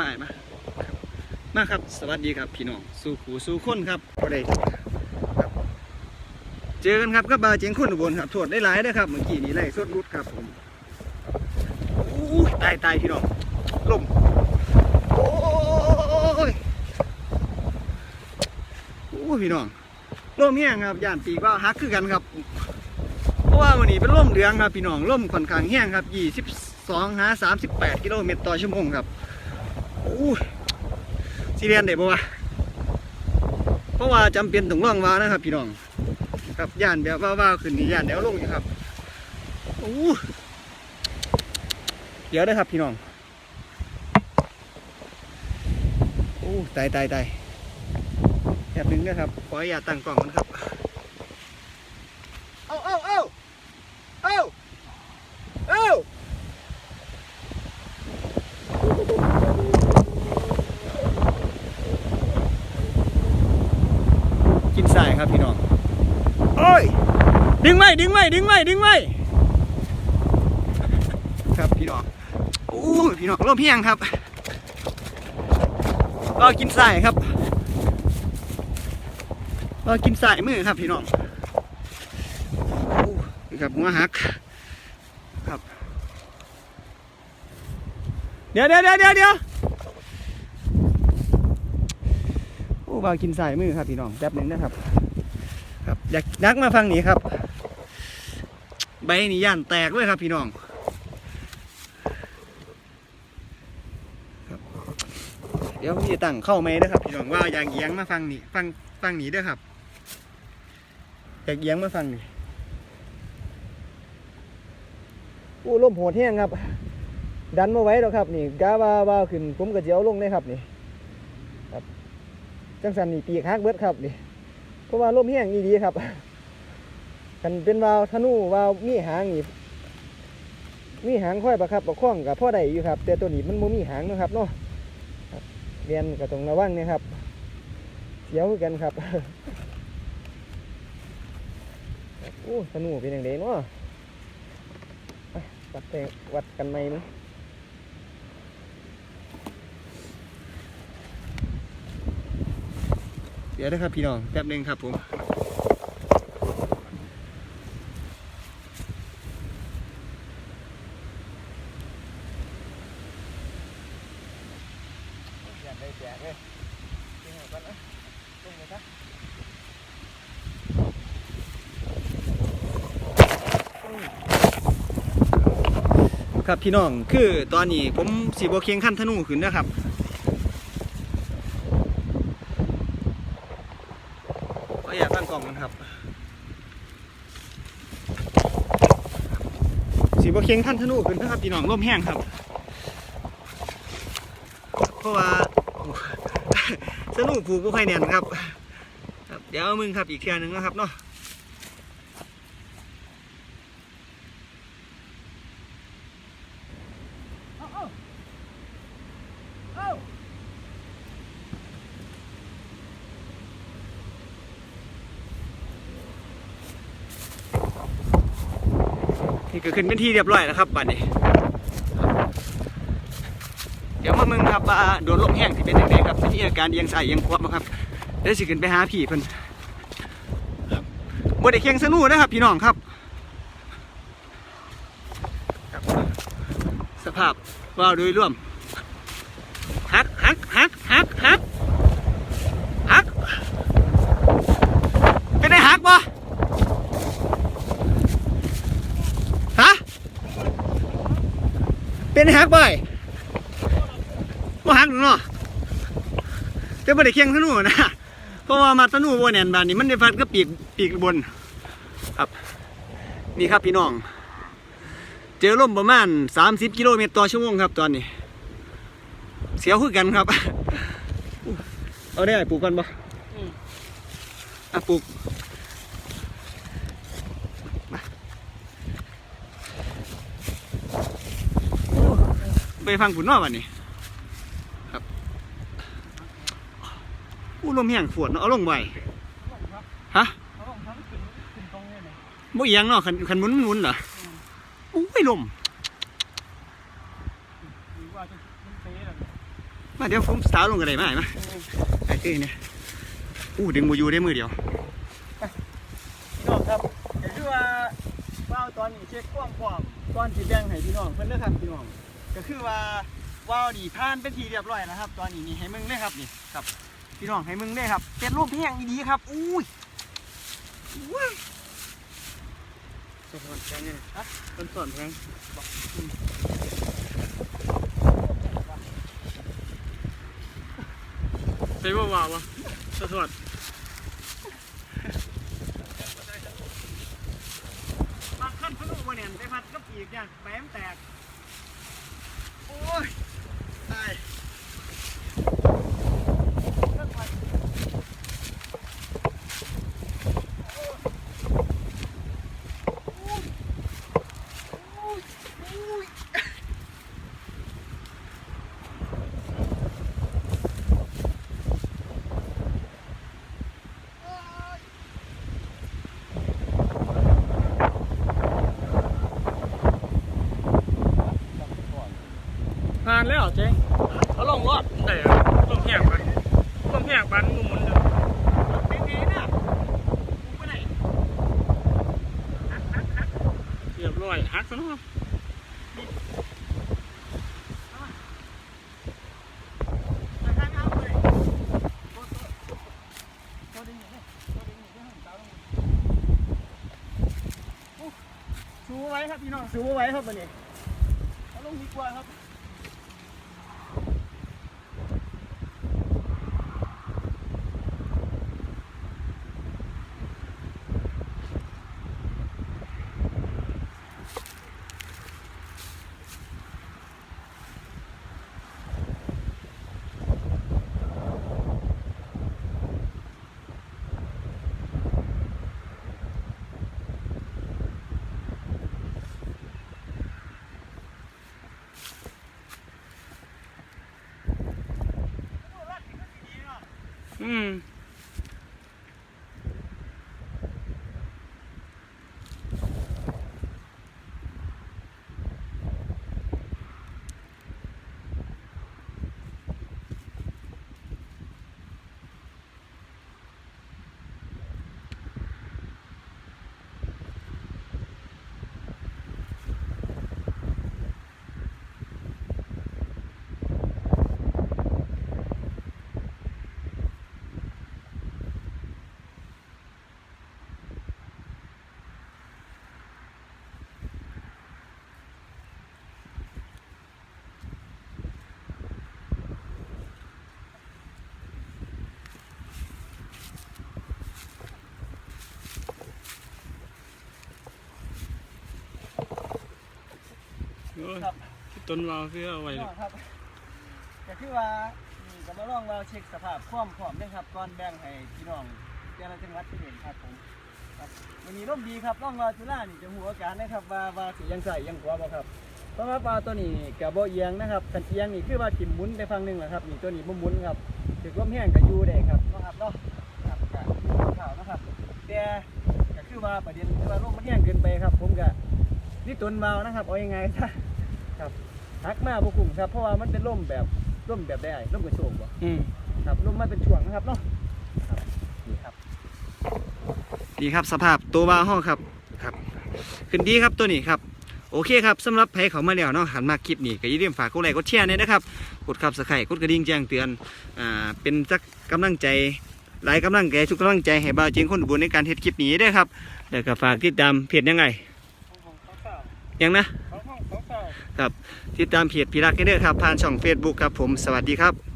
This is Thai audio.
มามาครับมาครับ สวัสดีครับพี่น้อง สู่ขู่สู่คนครับก็ได้ครับเจอกันครับกับบาเจียงคนอุบลครับโทษได้หลายนะครับ เมื่อกี้นี้ไล่สดรุดครับผมอู้ตายตายพี่น้องลมโอ้ยโอ้พี่น้องลมแห้งครับย่านปีกว่าฮักคือกันครับ เพราะว่าวันนี้เป็นลมเดืองครับพี่น้องลมค่อนข้างแห้งครับ 22หา38 กิโลเมตรต่อชั่วโมงครับ สิเรียนได้บ่วะเพราะว่าจำเป็นต้องล่องวานะครับ พี่น้องครับย่านแบบว่าว่าขึ้นนี่ย่านแนวลงอยู่ครับโอ้เดี๋ยวได้ครับพี่น้องโอ้ตายตายตายแบบหนึงนะครับขออย่าตตั้งกล่องมันครับ เอาเอาเอาเอาเอากิ นสายครับพี่น้องโอ้ยดึงไว้ดึงไว้ดึงไว้ดึงไว้ครับพี่น้องโอ้ยพี่น้องร่มเพียงครับก็กินสายครับก็กินสายมือครับพี่น้องโอ้ยครับหัวหักครับเดี๋ยวเดี๋ยวเดี๋ยวเดี๋ยวเดี๋ยวโอ้บ่าวกินสายมือครับพี่น้องแป๊บหนึงนะครับครับ อยากนักมาฟังนี้ครับ ใบนี่ย่านแตกเลยครับพี่น้องเดี๋ยวพี่ตั้งเข้าไหมนะครับ พี่น้องว่าอยากเอียงมาฟังนี่ฟังฟังนี้ด้วยครับอยากเอียงมาฟังนี่อู้ลมโหดแห้งครับ ดันมาไว้แล้วครับ นี่กาวาวาขึ้นผมก็จะเอาลงเลยครับนี่ ครับจังสันนี่ปีกฮักเบิดครับนี่ เพราะว่าลมแห้งนี่ดีครับกันเป็นวาวธนูวาวมีหางนี่มีหางค่อยประครับประคองกับพ่อใดอยู่ครับ แต่ตัวนี้มันมมีหางนะครับเนาะครับเรียนก็ต้องระวังนะครับเสียวคือกันครับโอ้ธนูเป็นอย่างไรเนาะวัดแต่วัดกันไหมมั้ย ดี๋ยวนะครับพี่น้องแป๊บหนึงครับผมอยาได้แจกเลยครับพี่น้องคือตอนนี้ผมสีบเคียงขั้นธนูขึ้นนะครับก็อยากตั้งกล่องกันครับ สีบเคียงท่านธนูขึ้นนะครับพี่น้องร่มแห้งครับ เพราะว่าธนูผูกผู้ใครแน่นครับครับ เดี๋ยวเอามึงครับอีกเทียหนึงนะครับเนาะ นี่ก็ขึ้นเป็นที่เรียบร้อยแล้วครับบัดนี้ เดี๋ยวมามึงครับว่าโดนลมแห้งที่เป็นยังไงครับที่อาการเอียงใส่เอียงควบครับเดี๋ยวสิขึ้นไปหาพี่เพิ่นบ่ได้เคียงสนูนะครับ พี่น้องครับครับสภาพว่าโดยรวมฮักฮักฮักฮักฮักฮักเป็นไงฮักบ่ฮะเป็น ไงฮักบ่อยบ่หักหรอกเนาะแต่บ่ได้เคียงธนูนะเพราะว่ามาธนูบ่แน่นบานนี้มันได้ฟัดก็ปีกปีกบน ครับ นี่ครับพี่น้อง เจอลมประมาณ 30 กิโลเมตรต่อชั่วโมงครับตอนนี้ เสียวคือกันครับ เอาได้ปลูกกันบ่อะปลูกมาโอ้ ไปฟังผุนนอวันนี้ครับอู้ลมแห้งฝวดเนาะเอาลงไว้ฮะบ่เอียงเนาะคันคันหมุนมันหมุนเหรออู้ยลมมาเดี๋ยวผมสาวลงกันได้ไหมมาไอ้ตื้อเนี่ยอู้ดึงบูยูได้มือเดียวพี่น้องครับก็คือว่าว่าตอนนี้เช็คความพร้อมก่อนสิแบ่งให้พี่น้องเพิ่นเด้อครับพี่น้อง ก็คือว่าว่าวนี่ผ่านเป็นทีเรียบร้อยนะครับ ตอนนี้นี่ให้มึงได้ครับนี่ครับพี่น้องให้มึงได้ครับเป็นรูปเพียงดีๆครับอุ้ยว้าวต้นสอนแพงไงต้นสอนแพงไปว่าวาวะต้นสอนบางขั้นพนุมาเนี่ยได้พัดกับอีกอย่างแปมแตก โอ้ย เจ๊งเขาลงรอดแต่ลงแหกไปลงแหกบันมุมมุนเดิมเป็นไงน่ะกูไปไหนเรียบร้อยฮักซะเนาะมาทางเอาเลยโต๊ะโต๊ะโต๊ะดึงหนีเลยโต๊ะดึงหนีเลยให้ผมเต้าลงมาอู้ชูไว้ครับพี่น้องชูไว้ครับวันนี้เอาลงดีกว่าครับ อื ครับต้นวาวเพื่อเอาไว้พี่น้องครับก็คือว่านี่ก็มาลองเราเช็คสภาพความพร้อมด้วยครับก่อนแบ่งให้พี่น้องแต่ละจังหวัดที่เห็นครับผมครับวันนี้ร่มดีครับล่องเราจุฬานี่จะหัวอาการนะครับว่าวาสิยังใส่ยังกว่าบ่ครับ เพราะว่าปลาตัวนี้กะบ่เอียงนะครับคันเอียงนี่คือว่าทิ่มหมุนไปฝั่งหนึ่งแหละครับนี่ตัวนี้บ่หมุนครับถึงลมแห้งก็อยู่ได้ครับเนาะครับเนาะครับก็ข่าวนะครับแต่ก็คือว่าประเด็นคือว่าลมมันแห้งเกินไปครับ ผมก็นี่ตนเบานะครับเอายังไงซะ ครับหักมาบ่คุ้มครับ เพราะว่ามันเป็นลมแบบลมแบบได้ลมกระโชกบ่อืมครับลมมาเป็นช่วงนะครับเนาะครับนี่ครับดีครับสภาพตัวบาห้องครับครับ ขึ้นดีครับตัวนี้ครับโอเคครับสำหรับใครเขามาแล้วเนาะหันมาคลิปนี้ก็อย่าลืมฝากกดไลค์กดแชร์เนี่ยนะครับกดขับสไครต์กดกระดิ่งแจ้งเตือนอ่าเป็นจักกำลังใจหลายกำลังใจทุกกำลังใจให้บ่าวจริงคนอุบลในการเฮ็ดคลิปนี้ด้วยครับแล้วก็ฝากติดตามเพจยังไงของของเก่ายังนะ ครับ ติดตามเพจพี่รักกันเด้อครับผ่านช่อง Facebook ครับผมสวัสดีครับ